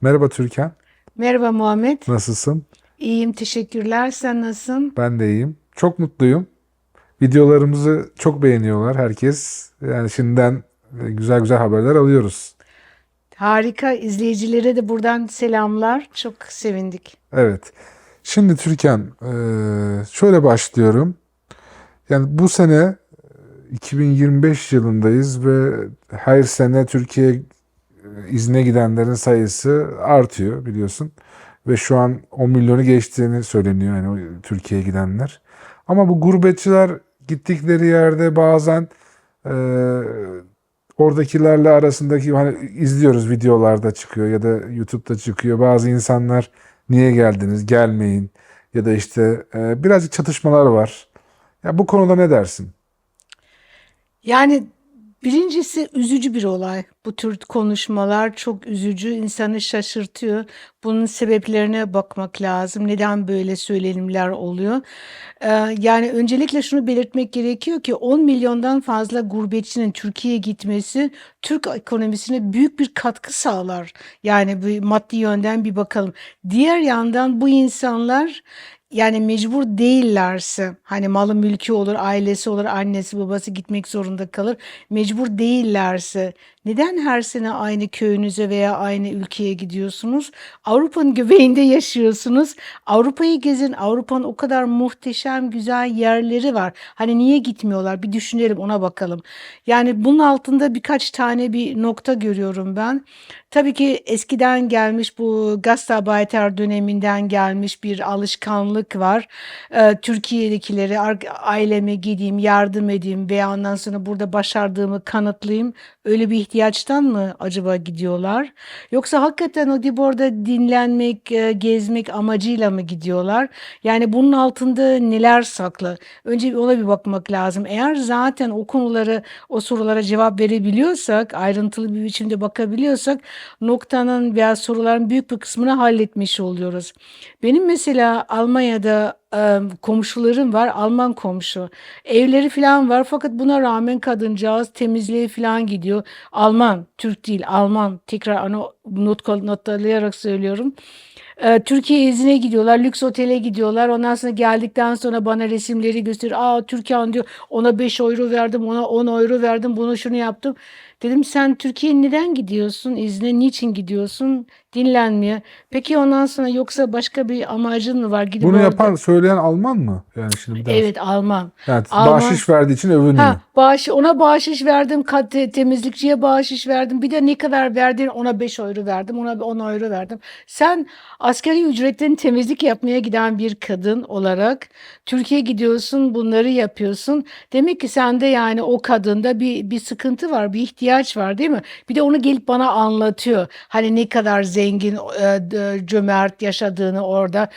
Merhaba Türkan, Merhaba Muhammed. nasılsın? İyiyim, teşekkürler. Sen nasılsın? Ben de iyiyim. Çok mutluyum. Videolarımızı çok beğeniyorlar herkes. Yani şimdiden e, güzel güzel haberler alıyoruz. Harika. İzleyicilere de buradan selamlar. Çok sevindik. Evet. Şimdi Türkan, e, şöyle başlıyorum. Yani bu sene e, 2025 yılındayız ve her sene Türkiye e, izne gidenlerin sayısı artıyor biliyorsun. Ve şu an 10 milyonu geçtiğini söyleniyor yani Türkiye'ye gidenler. Ama bu gurbetçiler gittikleri yerde bazen e, oradakilerle arasındaki hani izliyoruz videolarda çıkıyor ya da YouTube'da çıkıyor. Bazı insanlar niye geldiniz, gelmeyin ya da işte e, birazcık çatışmalar var. Ya bu konuda ne dersin? Yani birincisi üzücü bir olay. Bu tür konuşmalar çok üzücü, insanı şaşırtıyor. Bunun sebeplerine bakmak lazım. Neden böyle söylenimler oluyor? Ee, yani öncelikle şunu belirtmek gerekiyor ki 10 milyondan fazla gurbetçinin Türkiye'ye gitmesi Türk ekonomisine büyük bir katkı sağlar. Yani bir maddi yönden bir bakalım. Diğer yandan bu insanlar yani mecbur değillerse hani malı mülkü olur, ailesi olur, annesi babası gitmek zorunda kalır. Mecbur değillerse neden her sene aynı köyünüze veya aynı ülkeye gidiyorsunuz? Avrupa'nın göbeğinde yaşıyorsunuz. Avrupa'yı gezin. Avrupa'nın o kadar muhteşem güzel yerleri var. Hani niye gitmiyorlar? Bir düşünelim ona bakalım. Yani bunun altında birkaç tane bir nokta görüyorum ben. Tabii ki eskiden gelmiş bu Gastarbeiter döneminden gelmiş bir alışkanlık var. Ee, Türkiye'dekileri aileme gideyim, yardım edeyim veya ondan sonra burada başardığımı kanıtlayayım. Öyle bir ihtiyaçtan mı acaba gidiyorlar? Yoksa hakikaten o dip orada dinlenmek, e, gezmek amacıyla mı gidiyorlar? Yani bunun altında neler saklı? Önce ona bir bakmak lazım. Eğer zaten o konuları, o sorulara cevap verebiliyorsak, ayrıntılı bir biçimde bakabiliyorsak noktanın veya soruların büyük bir kısmını halletmiş oluyoruz. Benim mesela Almanya'da komşularım var, Alman komşu. Evleri falan var fakat buna rağmen kadıncağız temizliğe falan gidiyor. Alman, Türk değil, Alman. Tekrar onu not, notlayarak söylüyorum. Ee, Türkiye izine gidiyorlar, lüks otele gidiyorlar. Ondan sonra geldikten sonra bana resimleri gösteriyor. Aa Türkan diyor ona 5 euro verdim, ona 10 euro verdim, bunu şunu yaptım. Dedim sen Türkiye'ye neden gidiyorsun? İzne niçin gidiyorsun? Dinlenmeye. Peki ondan sonra yoksa başka bir amacın mı var? Gidip Bunu orada... yapan, söyleyen Alman mı? Yani şimdi bir daha. Evet Alman. Yani Alman. bahşiş verdiği için övünüyor. Ha, bağış, ona bağışış verdim, kat, temizlikçiye bağışış verdim. Bir de ne kadar verdin? Ona 5 euro verdim, ona 10 euro verdim. Sen asgari ücretten temizlik yapmaya giden bir kadın olarak Türkiye'ye gidiyorsun, bunları yapıyorsun. Demek ki sende yani o kadında bir bir sıkıntı var, bir ihtiyaç var değil mi? Bir de onu gelip bana anlatıyor. Hani ne kadar zengin, e, cömert yaşadığını orada.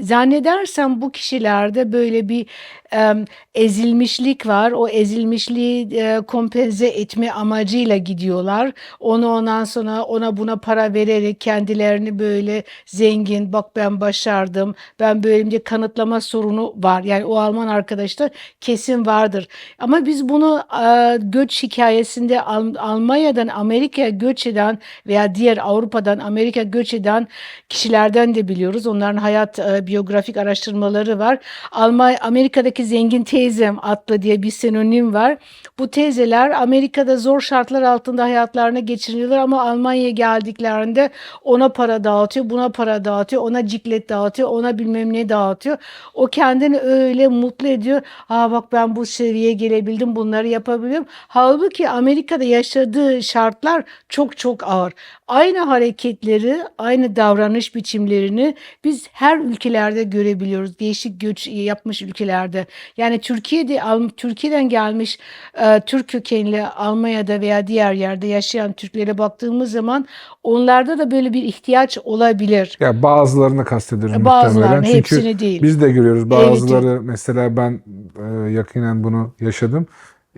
Zannedersem bu kişilerde böyle bir em, ezilmişlik var. O ezilmişliği e, kompense etme amacıyla gidiyorlar. Onu ondan sonra ona buna para vererek kendilerini böyle zengin, bak ben başardım, ben böylece kanıtlama sorunu var. Yani o Alman arkadaşta kesin vardır. Ama biz bunu e, göç hikayesinde Al- Almanya'dan Amerika'ya göç eden veya diğer Avrupa'dan Amerika göç eden kişilerden de biliyoruz. Onların hayat e, biyografik araştırmaları var. Almanya Amerika'daki zengin teyzem adlı diye bir sinonim var. Bu teyzeler Amerika'da zor şartlar altında hayatlarını geçiriyorlar ama Almanya'ya geldiklerinde ona para dağıtıyor, buna para dağıtıyor, ona ciklet dağıtıyor, ona bilmem ne dağıtıyor. O kendini öyle mutlu ediyor. Aa bak ben bu seviyeye gelebildim, bunları yapabiliyorum. Halbuki Amerika'da yaşadığı şartlar çok çok ağır. Aynı hareketleri, aynı davranış biçimlerini biz her ülkelerde görebiliyoruz. Değişik göç yapmış ülkelerde. Yani Türkiye'de Türkiye'den gelmiş e, Türk kökenli Almanya'da veya diğer yerde yaşayan Türklere baktığımız zaman onlarda da böyle bir ihtiyaç olabilir. Ya bazılarını kastediyorum Bazılarını, muhtemelen. Çünkü hepsini değil. biz de görüyoruz. Bazıları mesela ben e, yakinen bunu yaşadım.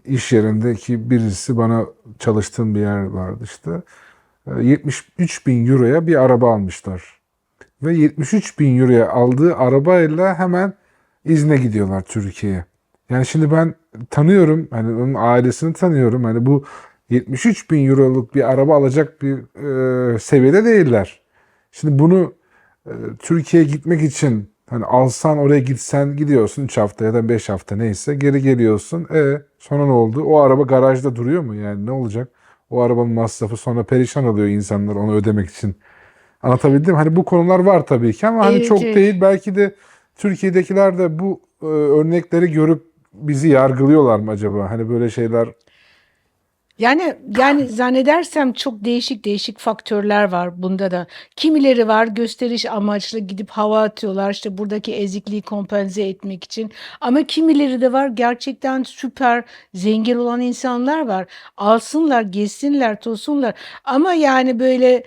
İş yerindeki birisi bana çalıştığım bir yer vardı işte. E, 73 bin euroya bir araba almışlar. Ve 73 bin euroya aldığı arabayla hemen izne gidiyorlar Türkiye'ye. Yani şimdi ben tanıyorum, hani onun ailesini tanıyorum. Hani bu 73 bin euroluk bir araba alacak bir e, seviyede değiller. Şimdi bunu e, Türkiye'ye gitmek için hani alsan oraya gitsen gidiyorsun 3 hafta ya da 5 hafta neyse geri geliyorsun. E sonra ne oldu? O araba garajda duruyor mu yani ne olacak? O arabanın masrafı sonra perişan oluyor insanlar onu ödemek için. Anlatabildim. Hani bu konular var tabii ki ama hani Evet, çok evet. değil. Belki de Türkiye'dekiler de bu e, örnekleri görüp bizi yargılıyorlar mı acaba? Hani böyle şeyler Yani yani zannedersem çok değişik değişik faktörler var bunda da. Kimileri var gösteriş amaçlı gidip hava atıyorlar işte buradaki ezikliği kompense etmek için. Ama kimileri de var gerçekten süper zengin olan insanlar var. Alsınlar, gezsinler, tosunlar. Ama yani böyle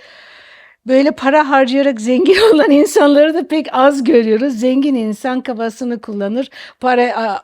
Böyle para harcayarak zengin olan insanları da pek az görüyoruz. Zengin insan kafasını kullanır. Para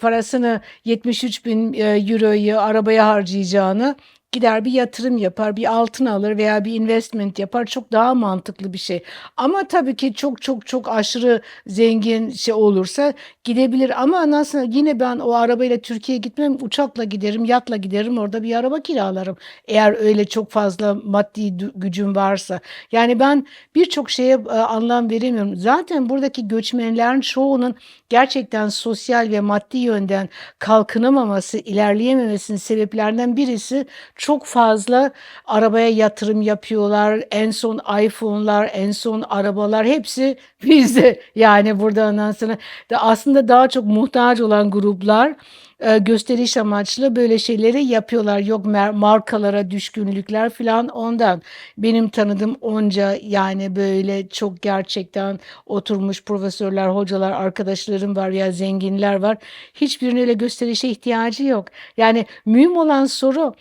parasını 73 bin e, euroyu arabaya harcayacağını gider bir yatırım yapar, bir altın alır veya bir investment yapar. Çok daha mantıklı bir şey. Ama tabii ki çok çok çok aşırı zengin şey olursa gidebilir. Ama nasıl yine ben o arabayla Türkiye'ye gitmem. Uçakla giderim, yatla giderim. Orada bir araba kiralarım. Eğer öyle çok fazla maddi gücüm varsa. Yani ben birçok şeye e, anlam veremiyorum. Zaten buradaki göçmenlerin çoğunun gerçekten sosyal ve maddi yönden kalkınamaması, ilerleyememesinin sebeplerinden birisi çok fazla arabaya yatırım yapıyorlar. En son iPhone'lar, en son arabalar hepsi bizde. Yani burada ondan sonra da aslında daha çok muhtaç olan gruplar e, gösteriş amaçlı böyle şeyleri yapıyorlar. Yok markalara düşkünlükler falan ondan. Benim tanıdığım onca yani böyle çok gerçekten oturmuş profesörler, hocalar, arkadaşlarım var ya zenginler var. Hiçbirinin öyle gösterişe ihtiyacı yok. Yani mühim olan soru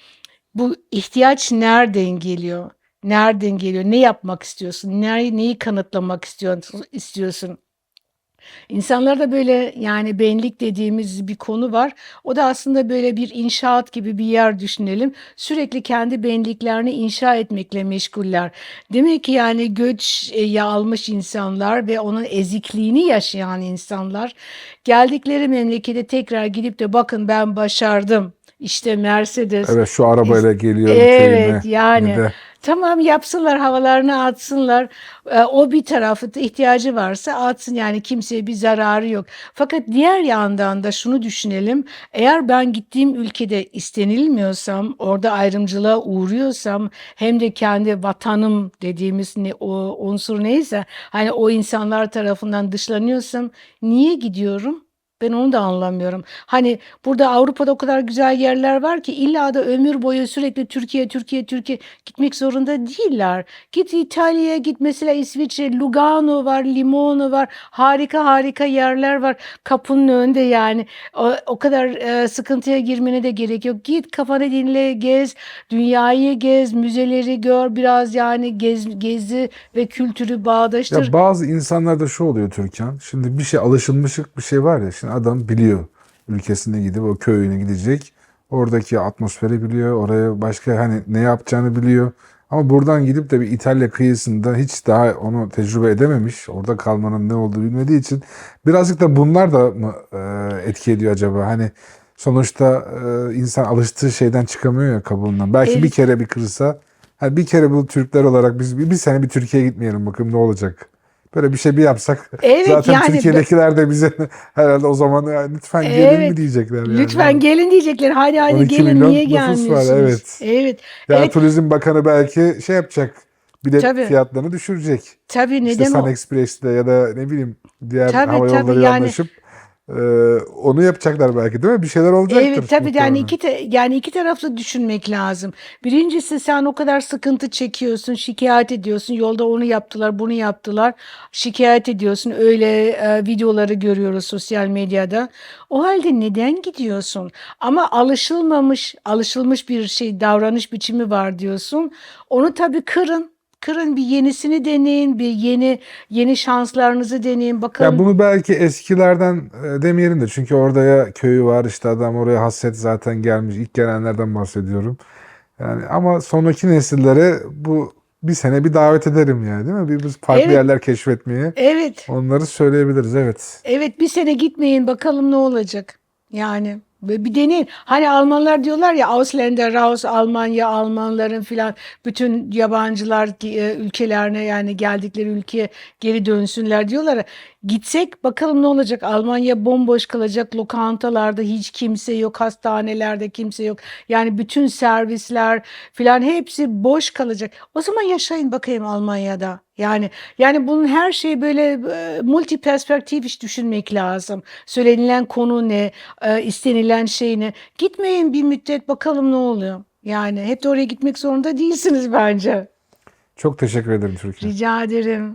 bu ihtiyaç nereden geliyor? Nereden geliyor? Ne yapmak istiyorsun? Ne, neyi kanıtlamak istiyorsun? istiyorsun? İnsanlarda böyle yani benlik dediğimiz bir konu var. O da aslında böyle bir inşaat gibi bir yer düşünelim. Sürekli kendi benliklerini inşa etmekle meşguller. Demek ki yani göç e, almış insanlar ve onun ezikliğini yaşayan insanlar geldikleri memlekete tekrar gidip de bakın ben başardım. İşte Mercedes, evet şu arabayla geliyorum Evet yani Ya da tamam yapsınlar havalarını atsınlar Ee, o bir tarafı da ihtiyacı varsa atsın yani kimseye bir zararı yok. Fakat diğer yandan da şunu düşünelim eğer ben gittiğim ülkede istenilmiyorsam orada ayrımcılığa uğruyorsam hem de kendi vatanım dediğimiz ne, o unsur neyse hani o insanlar tarafından dışlanıyorsam niye gidiyorum? Ben onu da anlamıyorum. Hani burada Avrupa'da o kadar güzel yerler var ki illa da ömür boyu sürekli Türkiye, Türkiye, Türkiye gitmek zorunda değiller. Git İtalya'ya git mesela İsviçre, Lugano var, Limon'u var. Harika harika yerler var. Kapının önünde yani. O, o kadar e, sıkıntıya girmene de gerek yok. Git kafanı dinle, gez, dünyayı gez, müzeleri gör, biraz yani gez, gezi ve kültürü bağdaştır. Ya bazı insanlarda şu oluyor Türkan. Şimdi bir şey alışılmışlık bir şey var ya. Şimdi adam biliyor ülkesine gidip o köyüne gidecek. Oradaki atmosferi biliyor. Oraya başka hani ne yapacağını biliyor. Ama buradan gidip de bir İtalya kıyısında hiç daha onu tecrübe edememiş. Orada kalmanın ne olduğunu bilmediği için birazcık da bunlar da mı e, etki ediyor acaba? Hani sonuçta e, insan alıştığı şeyden çıkamıyor ya kabuğundan. Belki bir Evet. kere bir kırsa hani bir kere bu Türkler olarak biz bir, bir sene bir Türkiye'ye gitmeyelim bakalım ne olacak. Böyle bir şey bir yapsak Evet, zaten yani Türkiye'dekiler de bize herhalde o zaman ya, lütfen gelin Evet. mi diyecekler yani. Lütfen gelin diyecekler. Hadi hadi 12 gelin niye nüfus var, gelmiyorsunuz? evet. Evet. Ya Evet, Turizm Bakanı belki şey yapacak. Bilet Tabii. fiyatlarını düşürecek. tabii İşte neden Sun o? Express'te ya da ne bileyim diğer Tabii, hava tabii, yani- anlaşıp e, onu yapacaklar belki değil mi? Bir şeyler olacaktır. Evet tabii muhtemelen. yani iki te- yani iki taraflı düşünmek lazım. Birincisi sen o kadar sıkıntı çekiyorsun, şikayet ediyorsun. Yolda onu yaptılar, bunu yaptılar. Şikayet ediyorsun. Öyle e, videoları görüyoruz sosyal medyada. O halde neden gidiyorsun? Ama alışılmamış, alışılmış bir şey, davranış biçimi var diyorsun. Onu tabii kırın. Kırın bir yenisini deneyin, bir yeni yeni şanslarınızı deneyin. Bakalım. Ya bunu belki eskilerden e, demeyelim de çünkü orada ya köyü var işte adam oraya hasret zaten gelmiş ilk gelenlerden bahsediyorum. Yani ama sonraki nesillere bu bir sene bir davet ederim yani değil mi? Bir biz farklı Evet. yerler keşfetmeye Evet. onları söyleyebiliriz evet. Evet bir sene gitmeyin bakalım ne olacak. Yani Ve bir deneyin. Hani Almanlar diyorlar ya Ausländer raus Almanya Almanların filan bütün yabancılar e, ülkelerine yani geldikleri ülkeye geri dönsünler diyorlar. Gitsek bakalım ne olacak? Almanya bomboş kalacak. Lokantalarda hiç kimse yok. Hastanelerde kimse yok. Yani bütün servisler filan hepsi boş kalacak. O zaman yaşayın bakayım Almanya'da. Yani yani bunun her şeyi böyle e, multi perspektif iş düşünmek lazım. Söylenilen konu ne, e, istenilen şey ne. Gitmeyin bir müddet bakalım ne oluyor. Yani hep de oraya gitmek zorunda değilsiniz bence. Çok teşekkür ederim Türkan. Rica ederim.